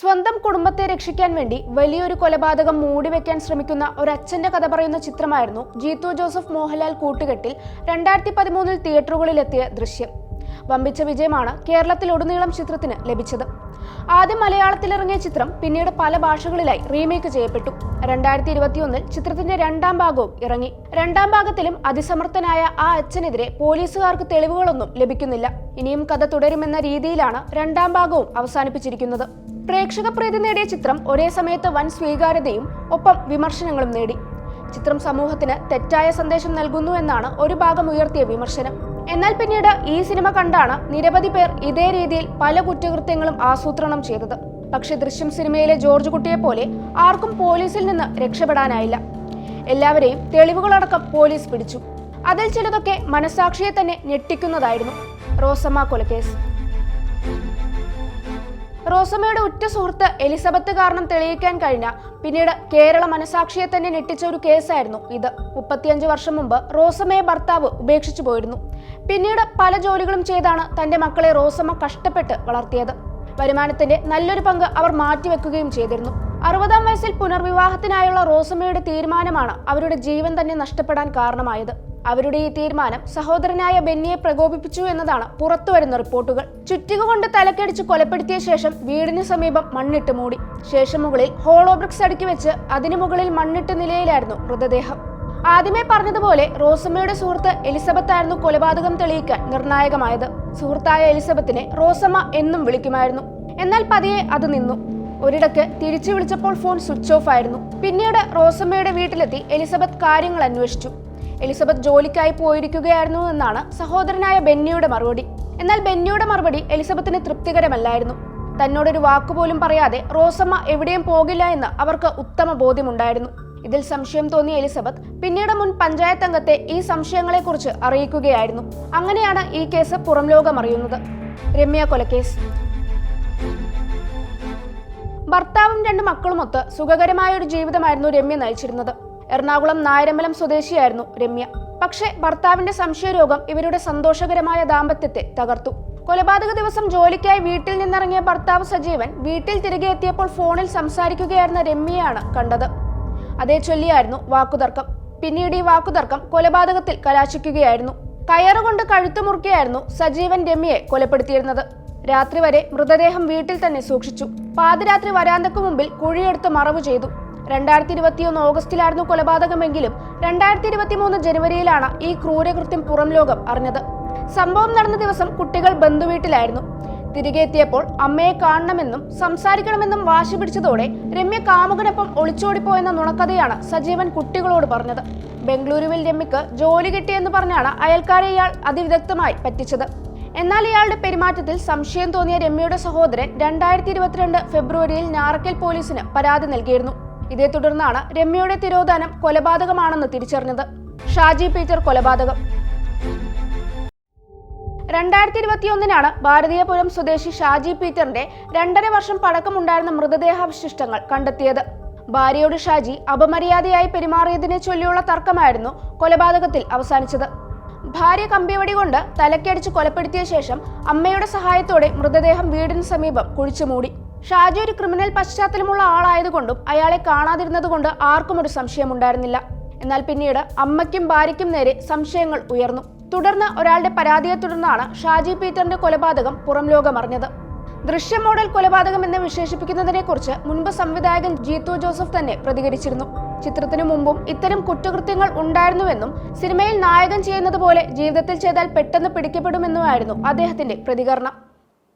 സ്വന്തം കുടുംബത്തെ രക്ഷിക്കാൻ വേണ്ടി വലിയൊരു കൊലപാതകം മൂടിവെക്കാൻ ശ്രമിക്കുന്ന ഒരച്ഛന്റെ കഥ പറയുന്ന ചിത്രമായിരുന്നു ജീത്തു ജോസഫ് മോഹൻലാൽ കൂട്ടുകെട്ടിൽ രണ്ടായിരത്തി പതിമൂന്നിൽ തിയേറ്ററുകളിലെത്തിയ ദൃശ്യം. വമ്പിച്ച വിജയമാണ് കേരളത്തിലുടനീളം ചിത്രത്തിന് ലഭിച്ചത്. ആദ്യം മലയാളത്തിലിറങ്ങിയ ചിത്രം പിന്നീട് പല ഭാഷകളിലായി റീമേക്ക് ചെയ്യപ്പെട്ടു. രണ്ടായിരത്തി ഇരുപത്തിയൊന്നിൽ ചിത്രത്തിന്റെ രണ്ടാം ഭാഗവും ഇറങ്ങി. രണ്ടാം ഭാഗത്തിലും അതിസമർത്ഥനായ ആ അച്ഛനെതിരെ പോലീസുകാർക്ക് തെളിവുകളൊന്നും ലഭിക്കുന്നില്ല. ഇനിയും കഥ തുടരുമെന്ന രീതിയിലാണ് രണ്ടാം ഭാഗവും അവസാനിപ്പിച്ചിരിക്കുന്നത്. പ്രേക്ഷക പ്രീതി നേടിയ ചിത്രം ഒരേ സമയത്ത് വൻ സ്വീകാര്യതയും ഒപ്പം വിമർശനങ്ങളും നേടി. ചിത്രം സമൂഹത്തിന് തെറ്റായ സന്ദേശം നൽകുന്നു എന്നാണ് ഒരു ഭാഗം ഉയർത്തിയ വിമർശനം. എന്നാൽ പിന്നീട് ഈ സിനിമ കണ്ടാണ് നിരവധി പേർ ഇതേ രീതിയിൽ പല കുറ്റകൃത്യങ്ങളും ആസൂത്രണം ചെയ്തത്. പക്ഷെ ദൃശ്യം സിനിമയിലെ ജോർജ് കുട്ടിയെ പോലെ ആർക്കും പോലീസിൽ നിന്ന് രക്ഷപ്പെടാനായില്ല. എല്ലാവരെയും തെളിവുകളടക്കം പോലീസ് പിടിച്ചു. അതിൽ ചിലതൊക്കെ മനസാക്ഷിയെ തന്നെ ഞെട്ടിക്കുന്നതായിരുന്നു. റോസമ്മ കൊലക്കേസ്. റോസമ്മയുടെ ഉറ്റ സുഹൃത്ത് എലിസബത്ത് കാരണം തെളിയിക്കാൻ കഴിഞ്ഞ പിന്നീട് കേരള മനസാക്ഷിയെ തന്നെ ഞെട്ടിച്ച ഒരു കേസായിരുന്നു ഇത്. മുപ്പത്തിയഞ്ച് വർഷം മുമ്പ് റോസമ്മയെ ഭർത്താവ് ഉപേക്ഷിച്ചു പോയിരുന്നു. പിന്നീട് പല ജോലികളും ചെയ്താണ് തന്റെ മക്കളെ റോസമ്മ കഷ്ടപ്പെട്ട് വളർത്തിയത്. വരുമാനത്തിന്റെ നല്ലൊരു പങ്ക് അവർ മാറ്റിവെക്കുകയും ചെയ്തിരുന്നു. അറുപതാം വയസ്സിൽ പുനർവിവാഹത്തിനായുള്ള റോസമ്മയുടെ തീരുമാനമാണ് അവരുടെ ജീവൻ തന്നെ നഷ്ടപ്പെടാൻ കാരണമായത്. അവരുടെ ഈ തീരുമാനം സഹോദരനായ ബെന്നിയെ പ്രകോപിപ്പിച്ചു എന്നതാണ് പുറത്തുവരുന്ന റിപ്പോർട്ടുകൾ. ചുറ്റിക കൊണ്ട് തലക്കടിച്ച് കൊലപ്പെടുത്തിയ ശേഷം വീടിന് സമീപം മണ്ണിട്ട് മൂടി. ശേഷം മുകളിൽ ഹോളോ ബ്രിക്സ് അടുക്കി വെച്ച് അതിനു മുകളിൽ മണ്ണിട്ട് നിലയിലായിരുന്നു മൃതദേഹം. ആദ്യമേ പറഞ്ഞതുപോലെ റോസമ്മയുടെ സുഹൃത്ത് എലിസബത്ത് ആയിരുന്നു കൊലപാതകം തെളിയിക്കാൻ നിർണായകമായത്. സുഹൃത്തായ എലിസബത്തിനെ റോസമ്മ എന്നും വിളിക്കുമായിരുന്നു. എന്നാൽ പതിയെ അത് നിന്നു. ഒരിടക്ക് തിരിച്ചു വിളിച്ചപ്പോൾ ഫോൺ സ്വിച്ച് ഓഫ് ആയിരുന്നു. പിന്നീട് റോസമ്മയുടെ വീട്ടിലെത്തി എലിസബത്ത് കാര്യങ്ങൾ അന്വേഷിച്ചു. എലിസബത്ത് ജോലിക്കായി പോയിരിക്കുകയായിരുന്നു എന്നാണ് സഹോദരനായ ബെന്നിയുടെ മറുപടി. എന്നാൽ ബെന്നിയുടെ മറുപടി എലിസബത്തിന് തൃപ്തികരമല്ലായിരുന്നു. തന്നോടൊരു വാക്കുപോലും പറയാതെ റോസമ്മ എവിടെയും പോകില്ല എന്ന് അവർക്ക് ഉത്തമ ബോധ്യമുണ്ടായിരുന്നു. ഇതിൽ സംശയം തോന്നിയ എലിസബത്ത് പിന്നീട് മുൻ പഞ്ചായത്ത് അംഗത്തെ ഈ സംശയങ്ങളെക്കുറിച്ച് അറിയിക്കുകയായിരുന്നു. അങ്ങനെയാണ് ഈ കേസ് പുറം അറിയുന്നത്. രമ്യ കൊലക്കേസ്. ഭർത്താവും രണ്ട് മക്കളുമൊത്ത് സുഖകരമായ ഒരു ജീവിതമായിരുന്നു രമ്യ നയിച്ചിരുന്നത്. എറണാകുളം നായരമ്പലം സ്വദേശിയായിരുന്നു രമ്യ. പക്ഷേ ഭർത്താവിന്റെ സംശയരോഗം ഇവരുടെ സന്തോഷകരമായ ദാമ്പത്യത്തെ തകർത്തു. കൊലപാതക ദിവസം ജോലിക്കായി വീട്ടിൽ നിന്നിറങ്ങിയ ഭർത്താവ് സജീവൻ വീട്ടിൽ തിരികെ എത്തിയപ്പോൾ ഫോണിൽ സംസാരിക്കുകയായിരുന്ന രമ്യയാണ് കണ്ടത്. അതേ ചൊല്ലിയായിരുന്നു വാക്കുതർക്കം. പിന്നീട് ഈ വാക്കുതർക്കം കൊലപാതകത്തിൽ കലാശിക്കുകയായിരുന്നു. കയറുകൊണ്ട് കഴുത്തു മുറുക്കിയായിരുന്നു സജീവൻ രമ്യയെ കൊലപ്പെടുത്തിയിരുന്നത്. രാത്രി വരെ മൃതദേഹം വീട്ടിൽ തന്നെ സൂക്ഷിച്ചു. പാതിരാത്രി വരാന്തക്കു മുമ്പിൽ കുഴിയെടുത്ത് മറവ് ചെയ്തു. രണ്ടായിരത്തി ഇരുപത്തിയൊന്ന് ഓഗസ്റ്റിലായിരുന്നു കൊലപാതകമെങ്കിലും രണ്ടായിരത്തി ഇരുപത്തിമൂന്ന് ജനുവരിയിലാണ് ഈ ക്രൂരകൃത്യം പുറം ലോകം അറിഞ്ഞത്. സംഭവം നടന്ന ദിവസം കുട്ടികൾ ബന്ധുവീട്ടിലായിരുന്നു. തിരികെ എത്തിയപ്പോൾ അമ്മയെ കാണണമെന്നും സംസാരിക്കണമെന്നും വാശി പിടിച്ചതോടെ രമ്യ കാമുകനൊപ്പം ഒളിച്ചോടിപ്പോയെന്ന നുണക്കഥയാണ് സജീവൻ കുട്ടികളോട് പറഞ്ഞത്. ബംഗളൂരുവിൽ രമ്യക്ക് ജോലി കിട്ടിയെന്ന് പറഞ്ഞാണ് അയൽക്കാരെ ഇയാൾ അതിവിദഗ്ധമായി പറ്റിച്ചത്. എന്നാൽ ഇയാളുടെ പെരുമാറ്റത്തിൽ സംശയം തോന്നിയ രമ്യയുടെ സഹോദരൻ രണ്ടായിരത്തി ഇരുപത്തിരണ്ട് ഫെബ്രുവരിയിൽ ഞാറക്കൽ പോലീസിന് പരാതി നൽകിയിരുന്നു. ഇതേ തുടർന്നാണ് രമ്യയുടെ തിരോധാനം കൊലപാതകമാണെന്ന് തിരിച്ചറിഞ്ഞത്. ഷാജി പീറ്റർ കൊലപാതകം. രണ്ടായിരത്തി ഇരുപത്തിയൊന്നിനാണ് ഭാരതീയപുരം സ്വദേശി ഷാജി പീറ്ററിന്റെ രണ്ടര വർഷം പഴക്കമുണ്ടായിരുന്ന മൃതദേഹാവശിഷ്ടങ്ങൾ കണ്ടെത്തിയത്. ഭാര്യയോട് ഷാജി അപമര്യാദയായി പെരുമാറിയതിനെ ചൊല്ലിയുള്ള തർക്കമായിരുന്നു കൊലപാതകത്തിൽ അവസാനിച്ചത്. ഭാര്യ കമ്പിവടി കൊണ്ട് തലക്കടിച്ച് കൊലപ്പെടുത്തിയ ശേഷം അമ്മയുടെ സഹായത്തോടെ മൃതദേഹം വീടിന് സമീപം കുഴിച്ചുമൂടി. ഷാജി ഒരു ക്രിമിനൽ പശ്ചാത്തലമുള്ള ആളായതുകൊണ്ടും അയാളെ കാണാതിരുന്നതുകൊണ്ട് ആർക്കും ഒരു സംശയമുണ്ടായിരുന്നില്ല. എന്നാൽ പിന്നീട് അമ്മയ്ക്കും ഭാര്യയ്ക്കും നേരെ സംശയങ്ങൾ ഉയർന്നു. തുടർന്ന് ഒരാളുടെ പരാതിയെ തുടർന്നാണ് ഷാജി പീറ്ററിന്റെ കൊലപാതകം പുറം ലോകമറിഞ്ഞത്. ദൃശ്യ മോഡൽ കൊലപാതകം എന്ന് വിശേഷിപ്പിക്കുന്നതിനെ കുറിച്ച് മുൻപ് സംവിധായകൻ ജീത്തു ജോസഫ് തന്നെ പ്രതികരിച്ചിരുന്നു. ചിത്രത്തിനു മുമ്പും ഇത്തരം കുറ്റകൃത്യങ്ങൾ ഉണ്ടായിരുന്നുവെന്നും സിനിമയിൽ നായകൻ ചെയ്യുന്നത് പോലെ ജീവിതത്തിൽ ചെയ്താൽ പെട്ടെന്ന് പിടിക്കപ്പെടുമെന്നുമായിരുന്നു അദ്ദേഹത്തിന്റെ പ്രതികരണം.